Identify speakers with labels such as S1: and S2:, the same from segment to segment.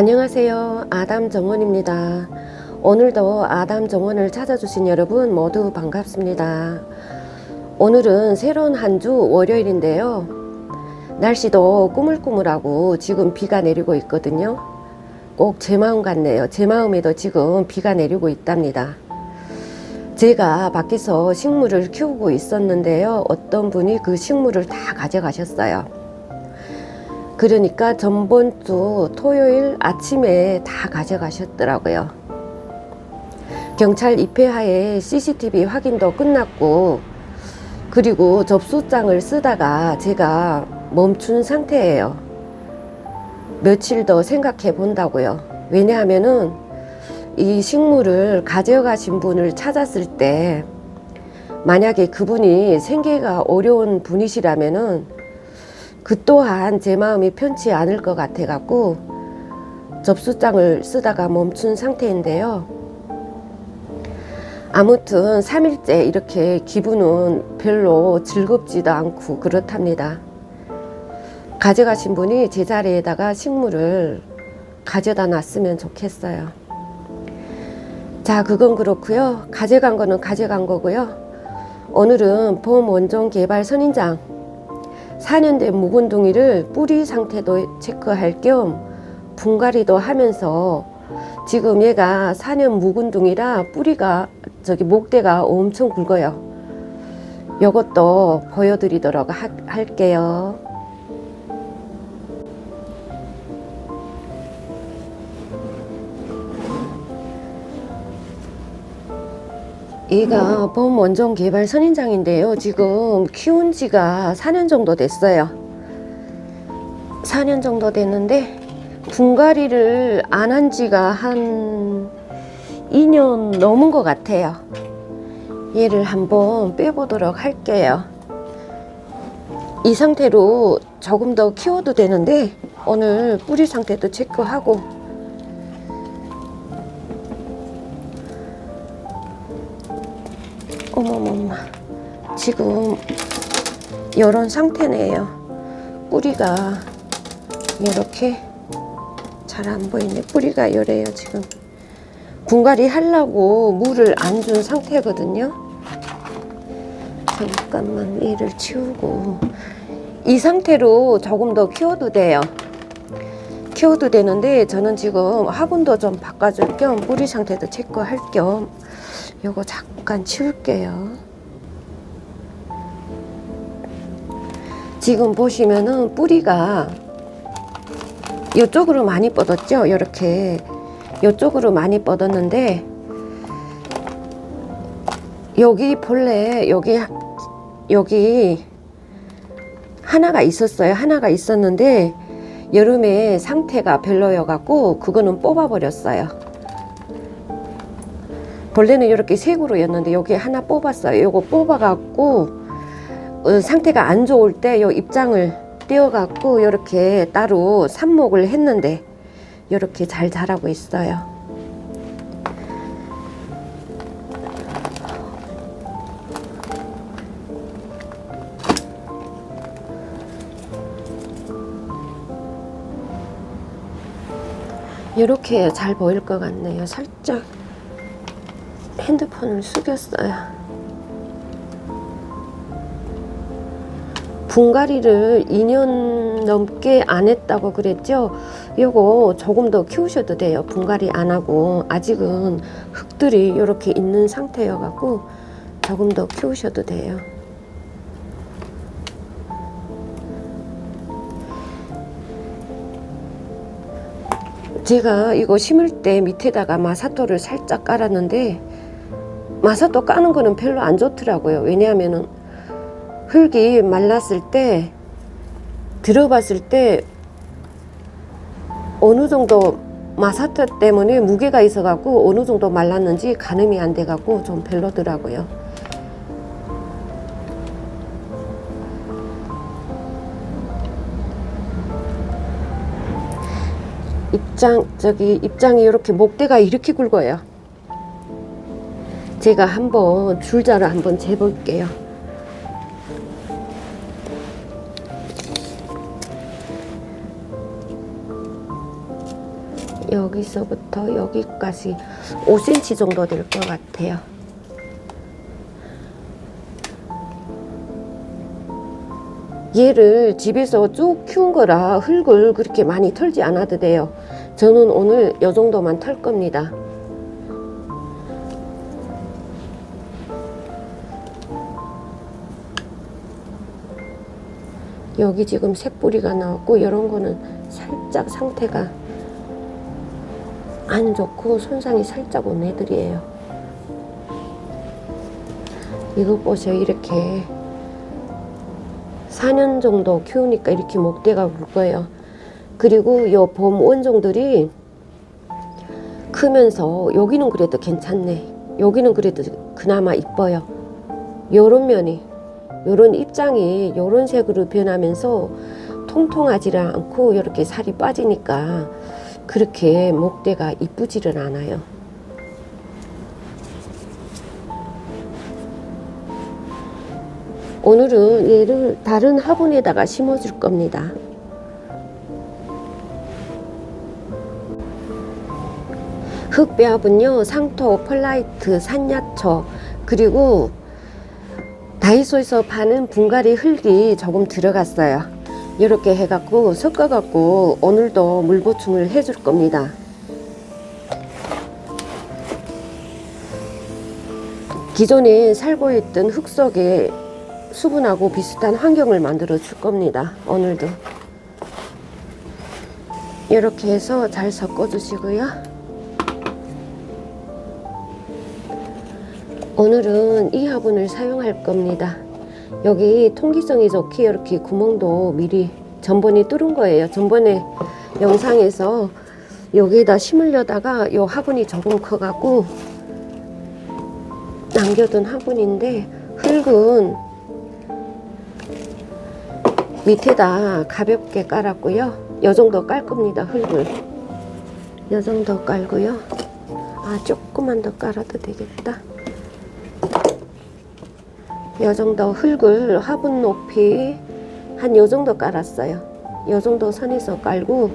S1: 안녕하세요. 아담 정원입니다. 오늘도 아담 정원을 찾아주신 여러분 모두 반갑습니다. 오늘은 새로운 한 주 월요일인데요. 날씨도 꾸물꾸물하고 지금 비가 내리고 있거든요. 꼭 제 마음 같네요. 제 마음에도 지금 비가 내리고 있답니다. 제가 밖에서 식물을 키우고 있었는데요. 어떤 분이 그 식물을 다 가져가셨어요. 그러니까 전번 주 토요일 아침에 다 가져가셨더라고요. 경찰 입회하에 CCTV 확인도 끝났고, 그리고 접수장을 쓰다가 제가 멈춘 상태예요. 며칠 더 생각해 본다고요. 왜냐하면은 이 식물을 가져가신 분을 찾았을 때, 만약에 그분이 생계가 어려운 분이시라면은 그 또한 제 마음이 편치 않을 것 같아 갖고 접수장을 쓰다가 멈춘 상태인데요. 아무튼 3일째 이렇게 기분은 별로 즐겁지도 않고 그렇답니다. 가져가신 분이 제 자리에다가 식물을 가져다 놨으면 좋겠어요. 자, 그건 그렇고요. 가져간 거는 가져간 거고요. 오늘은 봄 원종 개발 선인장 4년 된 묵은둥이를 뿌리 상태도 체크할 겸 분갈이도 하면서 지금 얘가 4년 묵은둥이라 뿌리가 저기 목대가 엄청 굵어요. 요것도 보여드리도록 하, 할게요. 얘가 봄 원종 개발 선인장인데요. 지금 키운 지가 4년 정도 됐어요. 4년 정도 됐는데 분갈이를 안 한 지가 한 2년 넘은 것 같아요. 얘를 한번 빼보도록 할게요. 이 상태로 조금 더 키워도 되는데 오늘 뿌리 상태도 체크하고 지금 이런 상태네요. 뿌리가 이렇게 잘 안 보이네. 뿌리가 이래요 지금. 분갈이 하려고 물을 안 준 상태거든요. 잠깐만 얘를 치우고. 이 상태로 조금 더 키워도 돼요. 키워도 되는데 저는 지금 화분도 좀 바꿔줄 겸 뿌리 상태도 체크할 겸 요거 잠깐 치울게요. 지금 보시면은 뿌리가 이쪽으로 많이 뻗었죠? 이렇게 이쪽으로 많이 뻗었는데 여기 본래 여기 여기 하나가 있었어요. 하나가 있었는데 여름에 상태가 별로여 갖고 그거는 뽑아 버렸어요. 본래는 이렇게 색으로였는데 여기 하나 뽑았어요. 요거 뽑아 갖고 어, 상태가 안 좋을 때 요 입장을 떼어갖고 이렇게 따로 삽목을 했는데 이렇게 잘 자라고 있어요. 이렇게 잘 보일 것 같네요. 살짝 핸드폰을 숙였어요. 분갈이를 2년 넘게 안 했다고 그랬죠? 요거 조금 더 키우셔도 돼요. 분갈이 안 하고 아직은 흙들이 이렇게 있는 상태여 갖고 조금 더 키우셔도 돼요. 제가 이거 심을 때 밑에다가 마사토를 살짝 깔았는데 마사토 까는 거는 별로 안 좋더라고요. 왜냐하면은 흙이 말랐을 때 들어봤을 때 어느 정도 마사토 때문에 무게가 있어갖고 어느 정도 말랐는지 가늠이 안 돼갖고 좀 별로더라고요. 입장 저기 입장이 이렇게 목대가 이렇게 굵어요. 제가 한번 줄자를 한번 재볼게요. 여기서부터 여기까지 5cm 정도 될 것 같아요. 얘를 집에서 쭉 키운 거라 흙을 그렇게 많이 털지 않아도 돼요. 저는 오늘 요 정도만 털 겁니다. 여기 지금 새뿌리가 나왔고 이런 거는 살짝 상태가 안 좋고 손상이 살짝 온 애들이에요. 이거 보세요. 이렇게 4년 정도 키우니까 이렇게 목대가 굵어요. 그리고 요 봄 원종들이 크면서 여기는 그래도 괜찮네. 여기는 그래도 그나마 이뻐요. 요런 면이 요런 입장이 요런 색으로 변하면서 통통하지를 않고 이렇게 살이 빠지니까 그렇게 목대가 이쁘지를 않아요. 오늘은 얘를 다른 화분에다가 심어줄 겁니다. 흑배합은요 상토, 펄라이트, 산야초 그리고 다이소에서 파는 분갈이 흙이 조금 들어갔어요. 이렇게 해갖고 섞어갖고 오늘도 물 보충을 해줄 겁니다. 기존에 살고 있던 흙 속에 수분하고 비슷한 환경을 만들어 줄 겁니다. 오늘도. 이렇게 해서 잘 섞어 주시고요. 오늘은 이 화분을 사용할 겁니다. 여기 통기성이 좋게 이렇게 구멍도 미리 전번에 뚫은 거예요. 전번에 영상에서 여기에다 심으려다가 요 화분이 조금 커갖고 남겨둔 화분인데 흙은 밑에다 가볍게 깔았고요. 요 정도 깔 겁니다. 흙을. 요 정도 깔고요. 아 조금만 더 깔아도 되겠다. 요 정도 흙을 화분 높이 한 요 정도 깔았어요. 요 정도 선에서 깔고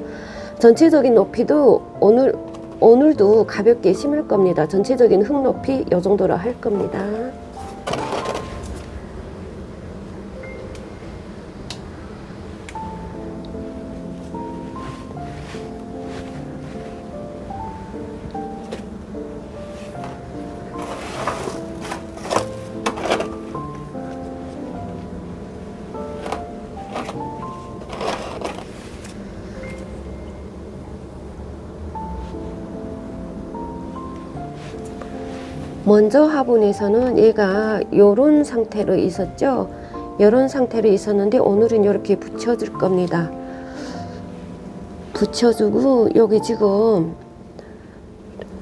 S1: 전체적인 높이도 오늘 오늘도 가볍게 심을 겁니다. 전체적인 흙 높이 요 정도로 할 겁니다. 먼저 화분에서는 얘가 요런 상태로 있었죠. 요런 상태로 있었는데 오늘은 이렇게 붙여줄 겁니다. 붙여주고 여기 지금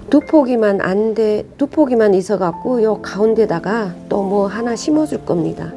S1: 두 포기만 안 돼, 두 포기만 있어 갖고 요 가운데다가 또 뭐 하나 심어 줄 겁니다.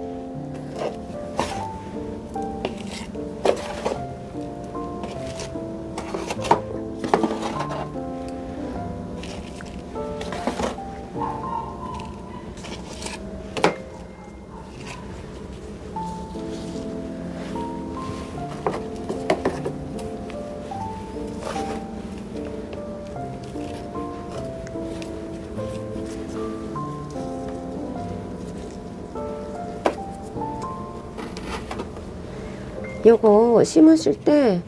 S1: 요거 심으실 때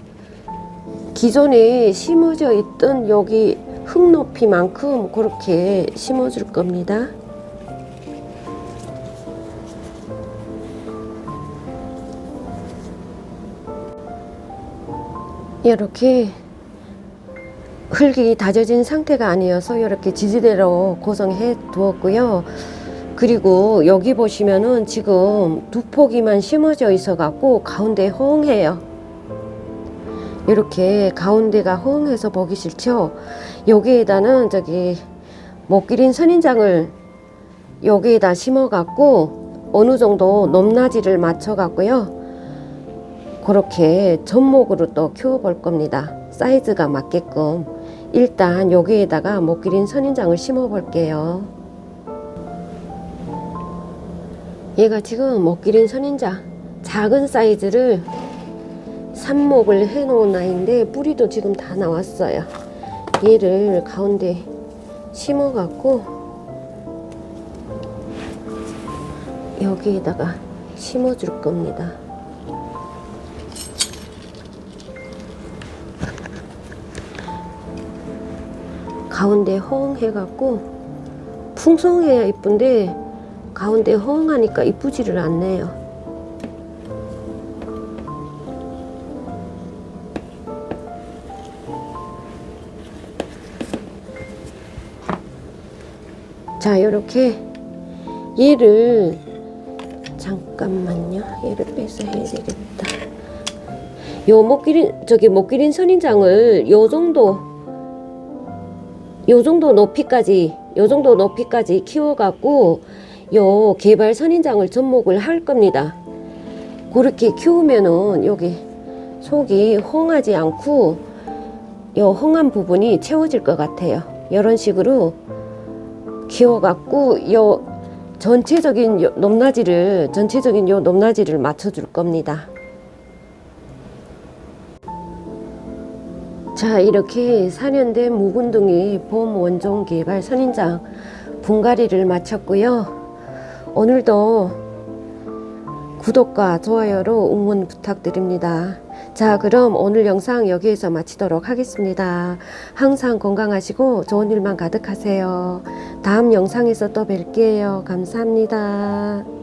S1: 기존에 심어져 있던 여기 흙 높이만큼 그렇게 심어 줄 겁니다. 이렇게 흙이 다져진 상태가 아니어서 이렇게 지지대로 고정해 두었고요. 그리고 여기 보시면은 지금 두 포기만 심어져 있어 갖고 가운데 허응해요. 이렇게 가운데가 허응해서 보기 싫죠? 여기에다는 저기 목기린 선인장을 여기에다 심어 갖고 어느 정도 높낮이를 맞춰 갖고요. 그렇게 접목으로 또 키워 볼 겁니다. 사이즈가 맞게끔 일단 여기에다가 목기린 선인장을 심어 볼게요. 얘가 지금 먹기린 선인자 작은 사이즈를 삽목을 해 놓은 아이인데 뿌리도 지금 다 나왔어요 얘를 가운데 심어 갖고 여기에다가 심어 줄 겁니다. 가운데 허응해 갖고 풍성해야 이쁜데 가운데 허응하니까 이쁘지를 않네요. 자, 이렇게 얘를 잠깐만요. 얘를 빼서 해야 되겠다. 요 목기린 저기 목기린 선인장을 요 정도 요 정도 높이까지 요 정도 높이까지 키워 갖고 요 개발 선인장을 접목을 할 겁니다. 그렇게 키우면은 여기 속이 헝하지 않고 요 헝한 부분이 채워질 것 같아요. 이런 식으로 키워 갖고 요 전체적인 요 높낮이를 전체적인 요 높낮이를 맞춰 줄 겁니다. 자 이렇게 4년 된 묵은둥이 봄 원종 개발 선인장 분갈이를 마쳤고요. 오늘도 구독과 좋아요로 응원 부탁드립니다. 자 그럼 오늘 영상 여기에서 마치도록 하겠습니다. 항상 건강하시고 좋은 일만 가득하세요. 다음 영상에서 또 뵐게요. 감사합니다.